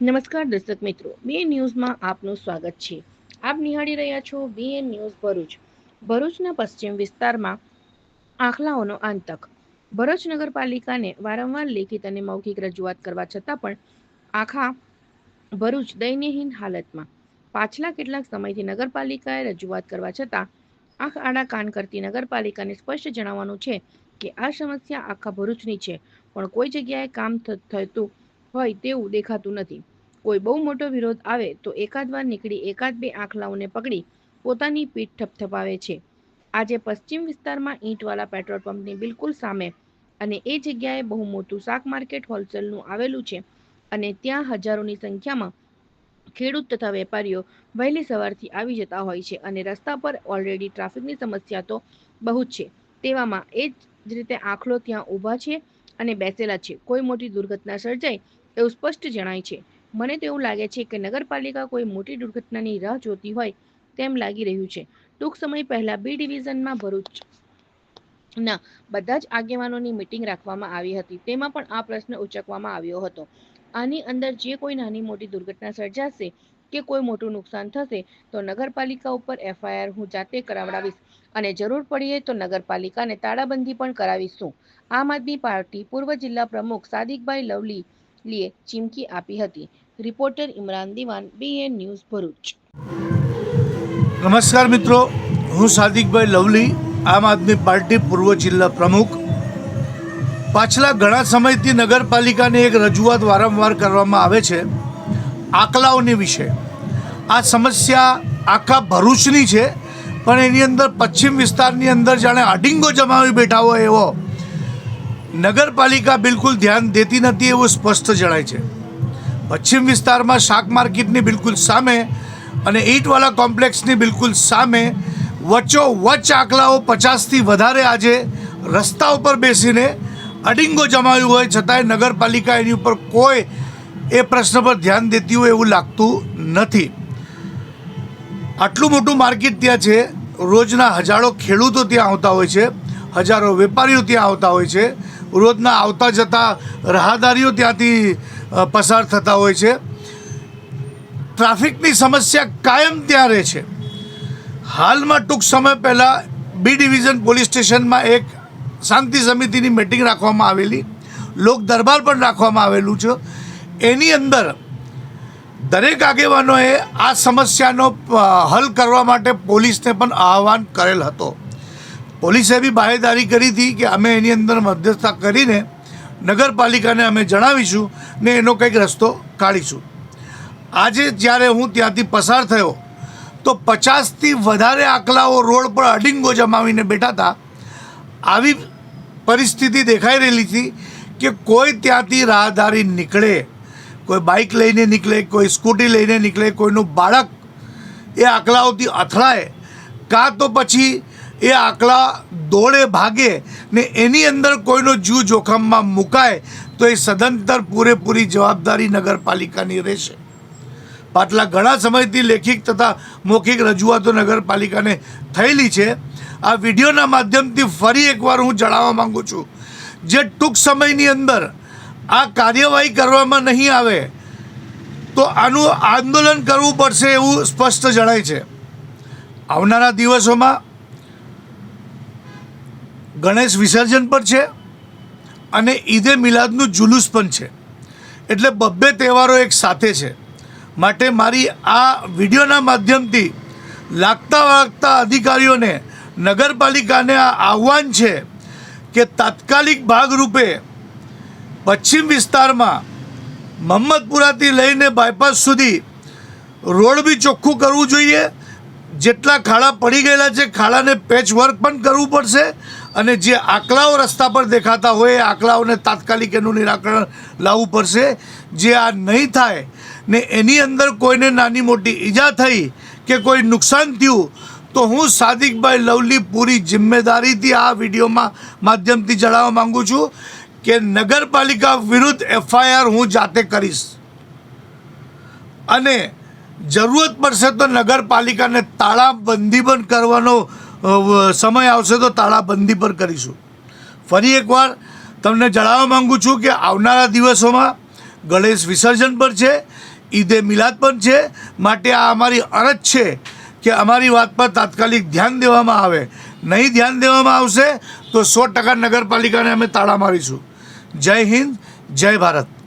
નમસ્કાર દર્શક મિત્રો બે ન્યૂઝમાં આપનું સ્વાગત છે. આપ નિહાળી રહ્યા છો બીએન ન્યૂઝ ભરૂચ. ભરૂચના પશ્ચિમ વિસ્તારમાં આખલાઓનો આંતક. ભરૂચ નગરપાલિકાને વારંવાર લેખિત અને મૌખિક રજૂઆત કરવા છતાં પણ આખા ભરૂચ દયનીયહીન હાલતમાં. પાછલા કેટલાક સમયથી નગરપાલિકાએ રજૂઆત કરવા છતાં આંખ આડા કાન કરતી નગરપાલિકાને સ્પષ્ટ જણાવવાનું છે કે આ સમસ્યા આખા ભરૂચની છે, પણ કોઈ જગ્યાએ કામ થતું હોય તેવું દેખાતું નથી. કોઈ બહુ મોટો વિરોધ આવે તો એકાદ વાર નીકળી એકાદ બે આંખલાઓને પકડી પોતાની પીઠ થપથપાવે છે. આજે પશ્ચિમ વિસ્તારમાં ઈંટવાલા પેટ્રોલ પંપની બિલકુલ સામે અને એ જગ્યાએ બહુ મોટું શાક માર્કેટ હોલસેલનું આવેલું છે અને ત્યાં હજારોની સંખ્યામાં ખેડૂત તથા વેપારીઓ વહેલી સવારથી આવી જતા હોય છે અને રસ્તા પર ઓલરેડી ટ્રાફિકની સમસ્યા તો બહુ જ છે. તેવામાં એ જ રીતે આખલો ત્યાં ઊભા છે અને બેસેલા છે. કોઈ મોટી દુર્ઘટના સર્જાય એવું સ્પષ્ટ જણાય છે. મને તો એવું લાગે છે કે નગરપાલિકા કોઈ મોટી દુર્ઘટનાની રાહ જોતી હોય તેમ લાગી રહ્યું છે. ટૂંક સમય પહેલા બી ડિવિઝનમાં ભરૂચ ના બધા જ આગેવાનોની મિટિંગ રાખવામાં આવી હતી. તેમાં પણ આ પ્રશ્ન ઉચકવામાં આવ્યો હતો. આની અંદર જે કોઈ નાની મોટી દુર્ઘટના સર્જાશે કે કોઈ મોટું નુકસાન થશે તો નગરપાલિકા ઉપર એફઆઈઆર હું જાતે કરાવડાવીશ અને જરૂર પડીએ તો નગરપાલિકાને તાળાબંધી પણ કરાવીશું. આમ આદમી પાર્ટી પૂર્વ જિલ્લા પ્રમુખ સાદિકભાઈ લવલી લીએ ચીમકી આપી હતી. રિપોર્ટર ઇમરાન દિવાન બીએન ન્યૂઝ ભરૂચ. નમસ્કાર મિત્રો, હું સાદિકભાઈ લવલી, આમ આદમી પાર્ટી પૂર્વ જિલ્લા પ્રમુખ. પાછલા ઘણા સમયથી નગરપાલિકાને એક રજૂઆત વારંવાર કરવામાં આવે છે, આકલાઓની વિશે. આ સમસ્યા આખા ભરૂચની છે, પણ એની અંદર પશ્ચિમ વિસ્તારની અંદર જાણે અડિંગો જમાવી બેઠા હોય એવો નગરપાલિકા બિલકુલ ધ્યાન દેતી નથી એવું સ્પષ્ટ જણાય છે. પશ્ચિમ વિસ્તારમાં શાક માર્કેટની બિલકુલ સામે અને ઈંટવાલા કોમ્પ્લેક્સની બિલકુલ સામે વચ્ચો વચ્ચ આંકલાઓ પચાસથી વધારે આજે રસ્તા ઉપર બેસીને અડિંગો જમાવ્યું હોય છતાંય નગરપાલિકા એની ઉપર કોઈ એ પ્રશ્ન પર ધ્યાન દેતી હોય એવું લાગતું નથી. આટલું મોટું માર્કેટ ત્યાં છે. રોજના હજારો ખેડૂતો ત્યાં આવતા હોય છે. હજારો વેપારીઓ ત્યાં આવતા હોય છે. રોજના આવતા જતા રાહદારીઓ ત્યાંથી પસાર થતા હોય છે. ટ્રાફિકની સમસ્યા કાયમ ત્યાં રહે છે. હાલમાં ટૂંક સમય પહેલાં બી ડિવિઝન પોલીસ સ્ટેશનમાં એક શાંતિ સમિતિની મિટિંગ રાખવામાં આવેલી. લોક દરબાર પણ રાખવામાં આવેલું છે. એની અંદર દરેક આગેવાનોએ આ સમસ્યાનો હલ કરવા માટે પોલીસને પણ આહવાન કરેલ હતો. પોલીસે બી બાહેદારી કરી હતી કે અમે એની અંદર મધ્યસ્થતા કરીને નગરપાલિકાને અમે જણાવીશું ને એનો કંઈક રસ્તો કાઢીશું. આજે જ્યારે હું ત્યાંથી પસાર થયો, તો પચાસથી વધારે આકલાઓ રોડ પર અડિંગો જમાવીને બેઠા હતા. આવી પરિસ્થિતિ દેખાઈ રહેલી હતી કે કોઈ ત્યાંથી રાહદારી નીકળે, કોઈ બાઇક લઈને નીકળે, કોઈ સ્કૂટી લઈને નીકળે, કોઈનું બાળક એ આકલાઓથી અથડાય, કાં તો પછી એ આકલા દોડે ભાગે ને એની અંદર કોઈનો જીવ જોખમમાં મુકાય તો એ સદંતર પૂરેપૂરી જવાબદારી નગરપાલિકાની રહેશે. પાટલા ઘણા સમયથી લેખિત તથા મૌખિક રજૂઆતો નગરપાલિકાને થયેલી છે. આ વિડીયોના માધ્યમથી ફરી એકવાર હું જણાવવા માંગુ છું. જે ટૂંક સમયની અંદર આ કાર્યવાહી કરવામાં નહીં આવે, તો આનું આંદોલન કરવું પડશે એવું સ્પષ્ટ જણાય છે. આવનારા દિવસોમાં ગણેશ વિસર્જન પણ છે અને ઈદે મિલાદનું જુલુસ પણ છે. એટલે બબ્બે તહેવારો એક સાથે છે. માટે મારી આ વિડીયોના માધ્યમથી લાગતા વાગતા અધિકારીઓને નગરપાલિકાને આ આહવાન છે કે તાત્કાલિક ભાગરૂપે પશ્ચિમ વિસ્તારમાં મહમ્મદપુરાથી લઈને બાયપાસ સુધી રોડ બી ચોખ્ખું કરવું જોઈએ. જેટલા ખાડા પડી ગયેલા છે, ખાડાને પેચ વર્ક પણ કરવું પડશે. અને જે આકલાઓ રસ્તા પર દેખાતા હોય એ આકલાઓને તાત્કાલિક એનું નિરાકરણ લાવવું પડશે. જે આ નહીં થાય ને એની અંદર કોઈને નાની મોટી ઈજા થઈ કે કોઈ નુકસાન થયું, તો હું સાદિકભાઈ લવલી પૂરી જિમ્મેદારીથી આ વિડીયોમાં માધ્યમથી જણાવવા માગું છું કે નગરપાલિકા વિરુદ્ધ એફઆઈઆર હું જાતે કરીશ. અને જરૂરત પડશે તો નગરપાલિકાને તાળાબંધી પણ કરવાનો સમય આવશે તો તાળાબંધી પર કરીશું. ફરી એકવાર તમને જણાવવા માંગુ છું કે આવનારા દિવસોમાં ગણેશ વિસર્જન પણ છે, ઈદે મિલાદ પણ છે, માટે આ અમારી અરજ છે કે અમારી વાત પર તાત્કાલિક ધ્યાન દેવામાં આવે. નહીં ધ્યાન દેવામાં આવશે તો સો ટકા નગરપાલિકાને અમે તાળા મારીશું. જય હિન્દ, જય ભારત.